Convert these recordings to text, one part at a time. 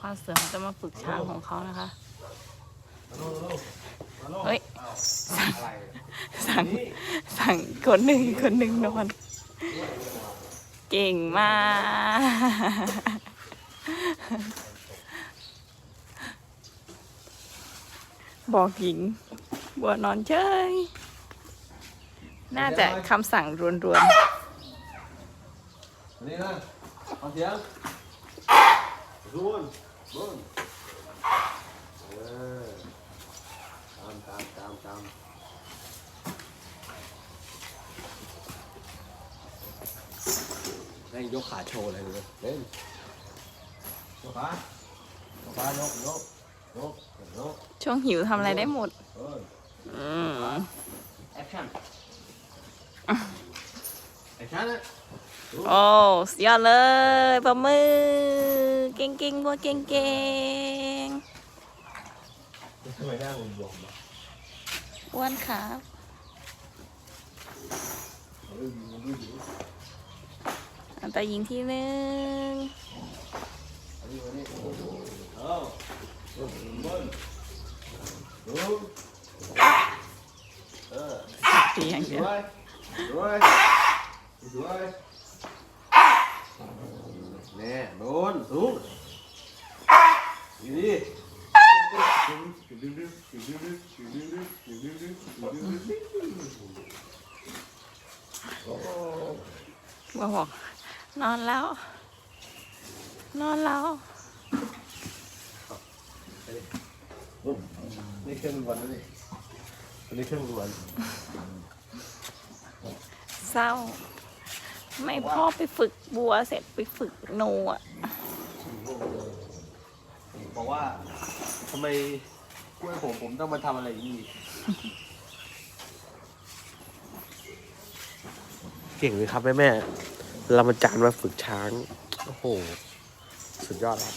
ความเสือมจะมาฝึกช้างของเขานะคะ เฮ้ยสั่งสั่งคนหนึ่งคนหนึ่งนอน เก่งมาก บอกหญิง บัวนอนเฉย น่าจะคำสั่งรวนๆ นี่นะฟังเสียง รุ่นบุ้นเออตามตามตามตามแม่งยกขาโชว์เลยดูเล่นยกขายกขายกยกยกยกช่วงหิวทำอะไรได้หมดเออแอคชั่นแอคชั่นโอ้สุดยอดเลยประมือ เก่งเก่งบัวเก่งเก่งทำไมหน้าผมบวมอ้วนครับอันตายิงที่หนึ่งตีอย่างเดียว น่โนสูงอยู่ดีบ่บอก นอนแล้ว นอนแล้ว นี่เครื่องวันนี่นี่เครื่องวันเศร้า ไม่พ่อไปฝึกบัวเสร็จไปฝึกโนอะบอกว่าทำไมกล้วยผมผมต้องมาทำอะไรนี่เก่งเลยครับแม่แม่เรามาจานมาฝึกช้าง โอ้โห สุดยอดครับ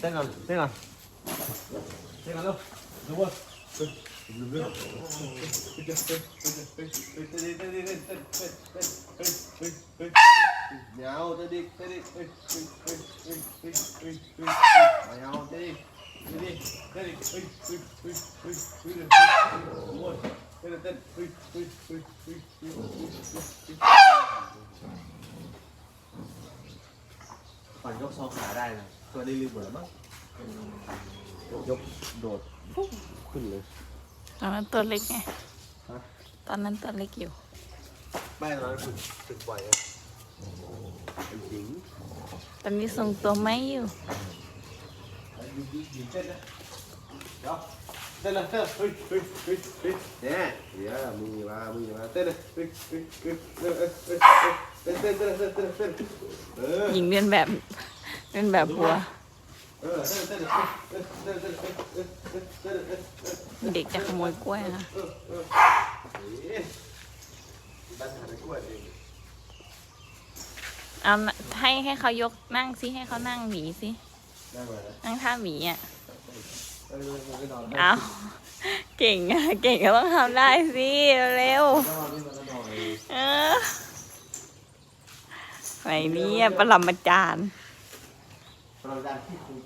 เต้นก่อนเต้นก่อนเต้นก่อนเร็วดูว่า nhau tới đi tới đi mày nhau tới đi tới đi tới đi phản gốc sau khả đây này, tôi đi lưu bữa mất ยกโดดขึ้นเลย ตอนนั้นตัวเล็กไง ฮะ ตอนนั้นตัวเล็กอยู่ ไม่ตอนนั้นฝึกฝึกบ่อยอะเป็นหญิงตอนนี้ทรงตัวไม่อยู่ยิงยิงเต้นนะเดี๋ยวเต้นเลยเต้นเฮ้ยเฮ้ยเฮ้ยเฮ้ยเนี่ยเดี๋ยวมึงอย่ามามึงอย่ามาเต้นเลยเฮ้ยเฮ้ยเฮ้ยเฮ้ยเฮ้ยเฮ้ยเต้นเต้นเต้นเต้นเต้นเต้นเออ หญิงเรียนแบบ เรียนแบบผัว เด็กจะขโมยกล้วยนะเอาให้ให้เขายกนั่งสิให้เขานั่งหมีสินั่งท่าหมีอะเอาเก่งอะเก่งก็ต้องทำได้สิเร็วเออไหนนี่ปรมาจารย์ปรมาจารย์ที่คุย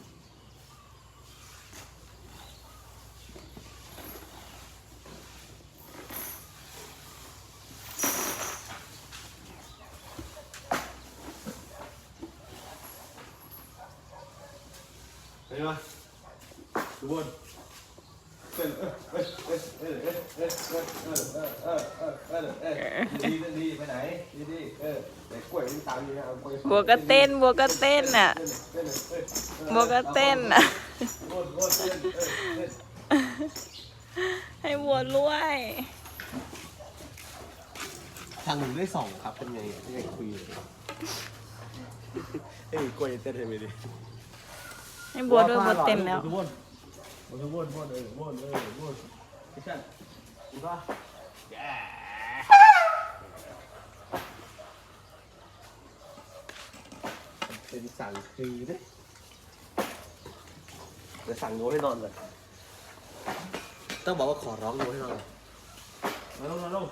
ห็นไหมดูบนเต้นเออเออเออเออเออเออเออเออเออเออเออเออเออดีดีดีไปไหนดีดีเออแต่กล้วยมันตามอยู่นะเอากล้วยบัวก็เต้นบัวก็เต้นอะเต้นเต้นเออเออบัวก็เต้นอะโอ้โหเต้นเออเต้นให้บัวรวยทางหนึ่งได้สองครับเป็นไงไม่ไงคุยเลยเอ้ยกล้วยเต้นให้ไปดิ ให้บัวด้วยบัวเต้นแล้ววนวนวนวนเออวนเออวนไม่ใช่ดูป่ะเป็นสั่งคือดิเดี๋ยวสั่งโน้ตให้นอนก่อนต้องบอกว่าขอร้องโน้ตให้นอนก่อนมาลงมาลง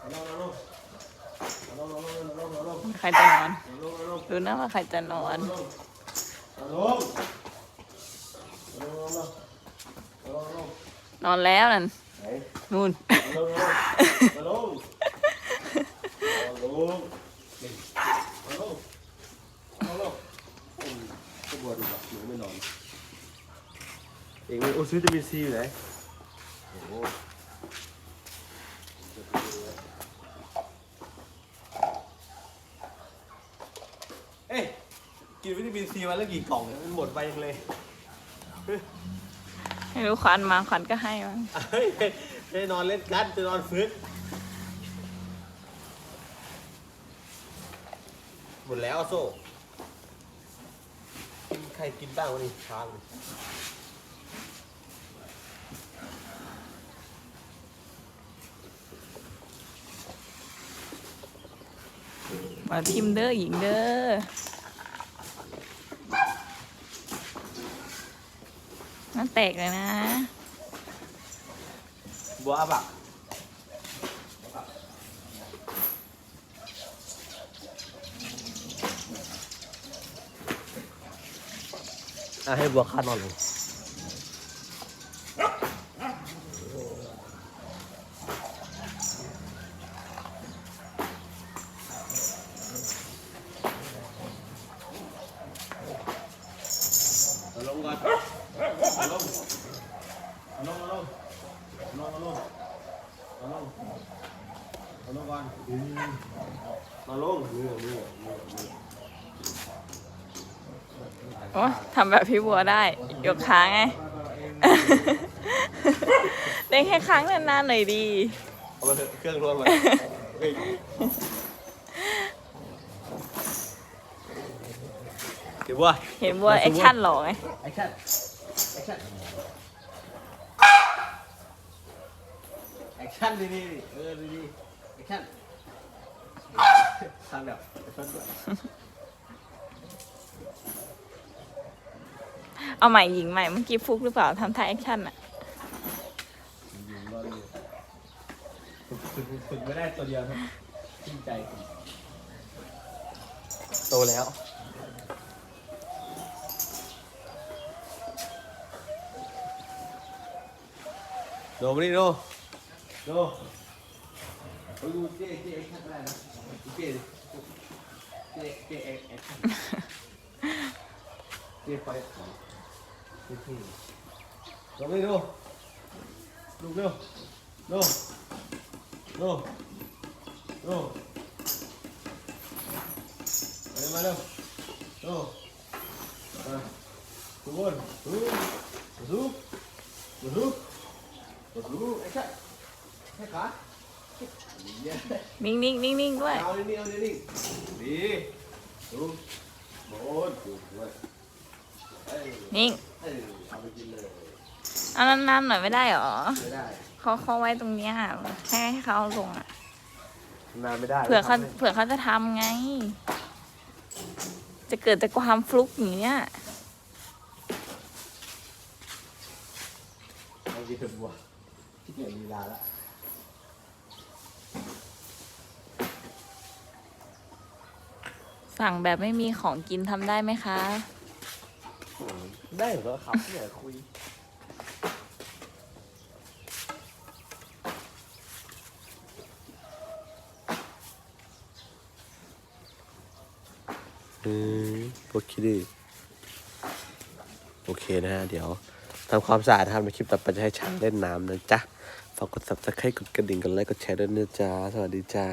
มาลงมาลงลงลงลงลงลงใครจะนอนลงลงดูนะว่าใครจะนอน ลงลงลงลงลงนอนแล้วนั่นไหนนู่น ลงลงลงลงลงลงลงก็บัวดูแบบหนูไม่นอน เองโอ้ซื้อจะมีซีอยู่ไหนโอ้โห เอ๊ะ กินวิตามินซีมาแล้วกี่กล่องเนี่ยมันหมดไปยังเลยไม่รู้ขวัญมาขวัญก็ให้มั้งเฮ้ยไม่ได้นอนเล่นกันจะนอนฟื้นหมดแล้วโซ่ใครกินบ้างวะนี่ช้างมาทิมเด้อหญิงเด้อ นั่นแตกเลยนะ บัวอับอะอะให้บัวคาดนอนลงเอาลงก่อนเอาลงเอาลงเอาลงเอาลงเอาลง เอาลงก่อนมาลงมือมือมือมือโอ้ทำแบบพี่บัวได้ยกขาไงเล่นแค่ครั้งนานๆหน่อยดี เอาไปเถอะเครื่องรวมมาเฮ้ยเก็บบัวเห็นบัวแอคชั่นหล่อไง แอคชั่นแอคชั่นแอค ชั่นดีดีๆเออดีดีแอคชั่นทำแบบแอคชั่นด้วยเอาใหม่หญิงใหม่เมื่อกี้ฟุกหรือเปล่าทำท่าแอคชั่นอะยิงรอดอยู่ฝึกฝึกฝึกไม่ได้ตัวเดียวครับจริงใจโตแล้วโดมานี่โด โดเฮ้ยดูเจ๊เจ๊แอคชั่นได้นะดูเจ๊ดิเจ๊เจ๊แอคแอคชั่นเจ๊ไฟเจ๊ที่โดมานี่โดลูกเร็วโดโดโดเร็วมาเร็วโดมาทุกคนดูดูดูดูดูแอคชั่นแค่ขาเย้นิ่งนิ่งนิ่งนิ่งๆด้วย เอานี่เอานี่ดีดูโอ้ยดูด้วยเอ้ยนิ่ง เอ้ยเอาไปกินเลยเอานานๆหน่อยไม่ได้หรอไม่ได้เขาเขาไว้ตรงเนี้ยแค่ให้เขาเอาลงอะนานไม่ได้เผื่อเขาเผื่อเขาจะทำไง จะเกิดจากความฟลุกอย่างเงี้ย เอากินเถอะบัวที่เกียจลีลาละ สั่งแบบไม่มีของกินทำได้ไหมคะ ได้เหรอครับเนี่ยคุย อืมโอเคดีโอเคนะฮะ เดี๋ยวทำความสะอาดนะครับในคลิปต่อไปจะให้ช้างเล่นน้ำนะจ๊ะ ฝากกด subscribe กดกระดิ่งกันไลค์กดแชร์ด้วยนะจ๊ะ สวัสดีจ้า